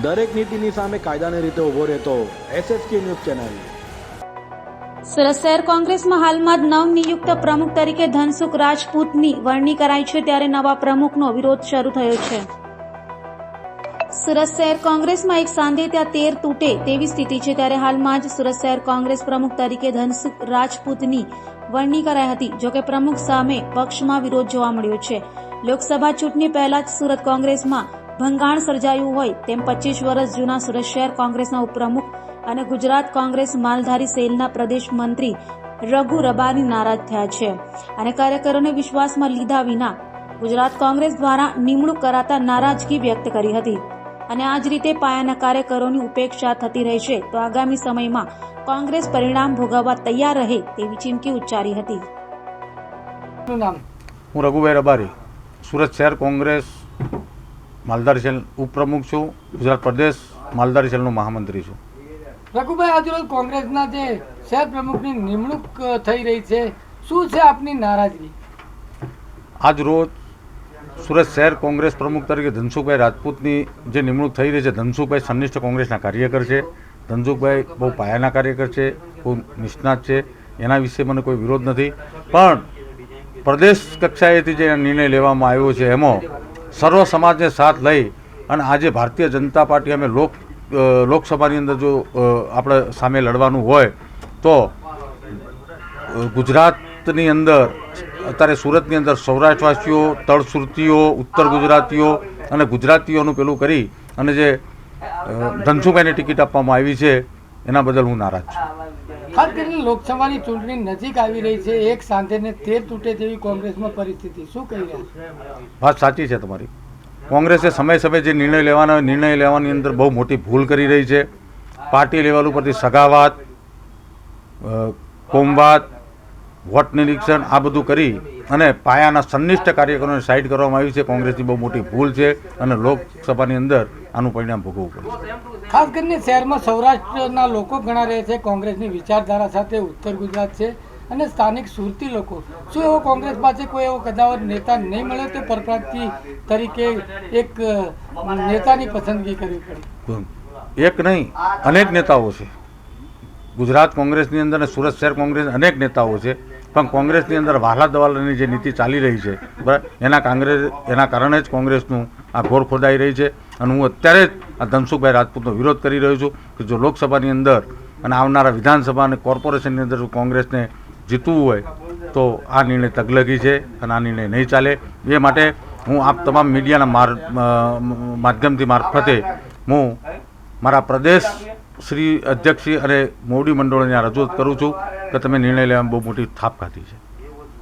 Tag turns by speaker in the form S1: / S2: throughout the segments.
S1: દરેક નીતિની સામે કાયદાની રીતે ઊભો રહેતો એસએસકે ન્યૂઝ ચેનલ.
S2: સુરત શહેર કોંગ્રેસમાં હાલમાં જ નવનિયુક્ત પ્રમુખ તરીકે ધનસુખ રાજપૂતની વરણી કરાઈ છે ત્યારે નવા પ્રમુખનો વિરોધ શરૂ થયો છે. સુરત શહેર કોંગ્રેસમાં એક સાંધે ત્યાં તેર તૂટે તેવી સ્થિતિ છે ત્યારે હાલમાં જ સુરત શહેર કોંગ્રેસ પ્રમુખ તરીકે ધનસુખ રાજપૂતની વરણી કરાઈ હતી, જોકે પ્રમુખ સામે પક્ષમાં વિરોધ જોવા મળ્યો છે. લોકસભા ચૂંટણી પહેલા જ સુરત કોંગ્રેસમાં ભંગાણ સર્જાયું હોય તેમ પચીસ વર્ષ જૂના સુરત શહેર કોંગ્રેસના ઉપપ્રમુખ અને ગુજરાત કોંગ્રેસ માલધારી સેલના પ્રદેશ મંત્રી રઘુ રબારી નારાજ થયા છે. અને કાર્યકરોને વિશ્વાસમાં લીધા વિના ગુજરાત કોંગ્રેસ દ્વારા નિમણૂક કરાતા નારાજગી વ્યક્ત કરી હતી. અને આ જ રીતે પાયાના કાર્યકરોની ઉપેક્ષા થતી રહેશે તો આગામી સમયમાં કોંગ્રેસ પરિણામ ભોગવવા તૈયાર રહે તેવી ચીમકી ઉચ્ચારી હતી.
S3: હું રઘુભાઈ રબારી સુરત શહેર કોંગ્રેસ માલધારી સેલ ઉપપ્રમુખ છું ગુજરાત પ્રદેશ માલધારી સેલનો મહામંત્રી છું.
S4: રઘુભાઈ આજરોજ કોંગ્રેસના જે શહેર પ્રમુખની નિમણૂક થઈ રહી છે શું છે આપની નારાજગી?
S3: આજ રોજ સુરત શહેર કોંગ્રેસ પ્રમુખ તરીકે ધનસુખભાઈ રાજપૂતની જે નિમણૂક થઈ રહી છે ધનસુખભાઈ સંનિષ્ઠ કોંગ્રેસના કાર્યકર છે ધનસુખભાઈ બહુ પાયાના કાર્યકર છે બહુ નિષ્ણાત છે એના વિશે મને કોઈ વિરોધ નથી. પણ પ્રદેશ કક્ષાએથી જે નિર્ણય લેવામાં આવ્યો છે એમાં સર્વ સમાજને સાથ લઈ અને આજે ભારતીય જનતા પાર્ટી અમે લોક લોકસભાની અંદર જો આપણે સામે લડવાનું હોય, તો ગુજરાતની અંદર, અત્યારે સુરતની અંદર સૌરાષ્ટ્રવાસીઓ, તળસુરતીઓ, ઉત્તર ગુજરાતીઓ અને ગુજરાતીઓનું પેલું કરી અને જે ધનસુભાઈને ટિકિટ આપવામાં આવી છે, એના બદલ હું નારાજ છું.
S4: ખાસ કરીને લોકસભાની ચૂંટણી નજીક આવી રહી છે, એક સાંધેને તેર તૂટે તેવી કોંગ્રેસમાં પરિસ્થિતિ. શું કહી
S3: વાત સાચી છે તમારી. કોંગ્રેસે સમય સમયે જે નિર્ણય લેવાના, નિર્ણય લેવાની અંદર બહુ મોટી ભૂલ કરી રહી છે. પાર્ટી લેવલ ઉપરથી સગાવાત કોમવાત વોટ નિરીક્ષણ આ બધું કરી અને પાયાના સંનિષ્ઠ કાર્યકરોને સાઈડ કરવામાં આવી છે. કોંગ્રેસની બહુ મોટી ભૂલ છે અને લોકસભાની અંદર આનું પરિણામ ભોગવવું પડશે
S4: ખાસ કરીને શહેરમાં સૌરાષ્ટ્રના લોકો ઘણા રહે છે, કોંગ્રેસની વિચારધારા સાથે ઉત્તર ગુજરાત છે અને સ્થાનિક સુરતી લોકો. શું એવો કોંગ્રેસ પાસે કોઈ એવો કદાવર નેતા નહીં મળ્યો તે પરપ્રાંતિ તરીકે એક નેતાની પસંદગી કરવી પડી?
S3: એક નહીં, અનેક નેતાઓ છે. ગુજરાત કોંગ્રેસની અંદર અને સુરત શહેર કોંગ્રેસ અનેક નેતાઓ છે. પણ કોંગ્રેસની અંદર વાહલા દવાલાની જે નીતિ ચાલી રહી છે, બરાબર? એના કોંગ્રેસ, એના કારણે જ કોંગ્રેસનું આ ઘોર ખોદાઈ રહી છે. અને હું અત્યારે જ આ ધનસુખભાઈ રાજપૂતનો વિરોધ કરી રહ્યો છું કે જો લોકસભાની અંદર અને આવનારા વિધાનસભા અને કોર્પોરેશનની અંદર જો કોંગ્રેસને જીતવું હોય, તો આ નિર્ણય તગલગી છે અને આ નિર્ણય નહીં ચાલે. એ માટે હું આપ તમામ મીડિયાના માર માધ્યમથી મારફતે હું મારા પ્રદેશ શ્રી અધ્યક્ષશ્રી અને મોવડી મંડળોને આ રજૂઆત કરું છું કે તમે નિર્ણય લેવામાં બહુ મોટી થાપ ખાધી છે.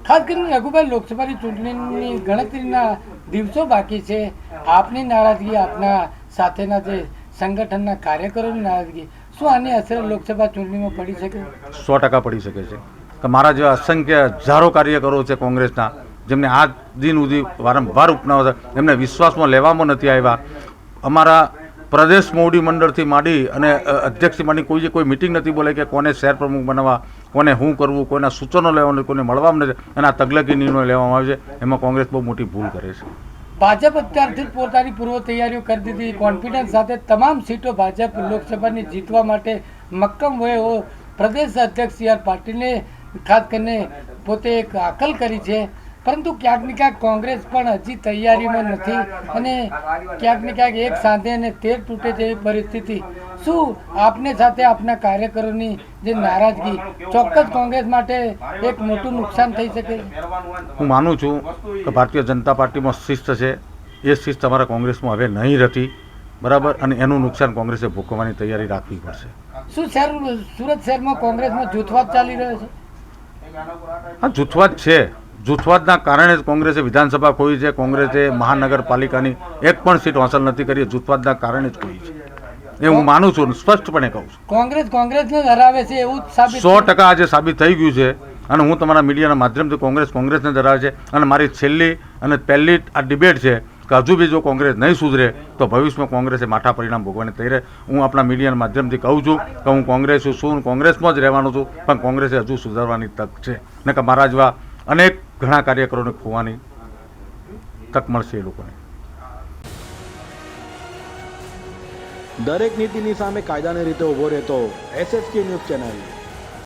S4: ખાસ કરીને રઘુભાઈ લોકસભાની ચૂંટણીની ગણતરીના દિવસો બાકી છે. આપની નારાજગી આપના સાથેના જે સંગઠનના કાર્યકરોની નારાજગી, શું આની અસર લોકસભા ચૂંટણીમાં પડી શકે?
S3: સો ટકા પડી શકે છે. કે મારા જેવા અસંખ્ય હજારો કાર્યકરો છે કોંગ્રેસના, જેમને આ દિન સુધી વારંવાર ઉપનાવ એમને વિશ્વાસમાં લેવામાં નથી આવ્યા. અમારા પ્રદેશ મોવડી મંડળથી માંડી અને અધ્યક્ષથી માંડી કોઈ કોઈ મિટિંગ નથી બોલે કે કોને શહેર પ્રમુખ બનાવવા, કોને શું કરવું, કોઈના સૂચનો લેવાનું કોને મળવામાં નથી અને તગલકી નિર્ણય લેવામાં આવે છે. એમાં કોંગ્રેસ બહુ મોટી ભૂલ કરે છે.
S4: ભાજપ અત્યારથી પોતાની પૂર્વ તૈયારીઓ કરી દીધી. કોન્ફિડન્સ સાથે તમામ સીટો ભાજપ લોકસભાની જીતવા માટે મક્કમ હોય એવો પ્રદેશ અધ્યક્ષ સી આર પાટીલે ખાસ કરીને પોતે એક આકલ કરી છે. પરંતુ ક્યાંક ને ક્યાંક કોંગ્રેસ પણ હજી તૈયારીમાં નથી અને ક્યાંક ને ક્યાંક એક સાંધે અને તેર તૂટે જેવી પરિસ્થિતિ. શું આપને સાથે આપના કાર્યકરોની જે નારાજગી ચોક્કસ કોંગ્રેસ માટે એક મોટું નુકસાન થઈ શકે?
S3: હું માનું છું કે ભારતીય જનતા પાર્ટીમાં શિસ્ત છે. એ શિસ્ત અમારા કોંગ્રેસમાં હવે નહીં રહેતી. બરાબર? અને એનું નુકસાન કોંગ્રેસે ભોગવવાની તૈયારી રાખવી પડશે.
S4: શું શહેર સુરત શહેરમાં કોંગ્રેસમાં જૂથવાદ ચાલી રહ્યો છે?
S3: હા જૂથવાદ છે. જૂથવાદના કારણે જ કોંગ્રેસે વિધાનસભા ખોઈ છે. કોંગ્રેસે મહાનગરપાલિકાની એક પણ સીટ હાંસલ નથી કરી. જૂથવાદના કારણે જ ખોઈ છે. એ હું માનું છું સ્પષ્ટપણે કહું છું.
S4: કોંગ્રેસ કોંગ્રેસને ધરાવે છે એવું
S3: સો ટકા આજે સાબિત થઈ ગયું છે અને હું તમારા મીડિયાના માધ્યમથી કોંગ્રેસ કોંગ્રેસને ધરાવે છે. અને મારી છેલ્લી અને પહેલી આ ડિબેટ છે કે હજુ બી જો કોંગ્રેસ નહીં સુધરે તો ભવિષ્યમાં કોંગ્રેસે માઠા પરિણામ ભોગવવાની તૈયાર હું આપણા મીડિયાના માધ્યમથી કહું છું કે હું કોંગ્રેસ છું હું કોંગ્રેસમાં જ રહેવાનો છું પણ કોંગ્રેસે હજુ સુધારવાની તક છે. ને કે મારા જેવા અનેક ઘણા કાર્યકરોને ખોવાની તક મળશે એ લોકોને.
S1: દરેક નીતિની સામે કાયદાની રીતે ઊભો રહેતો એસએસકે ન્યૂઝ ચેનલ.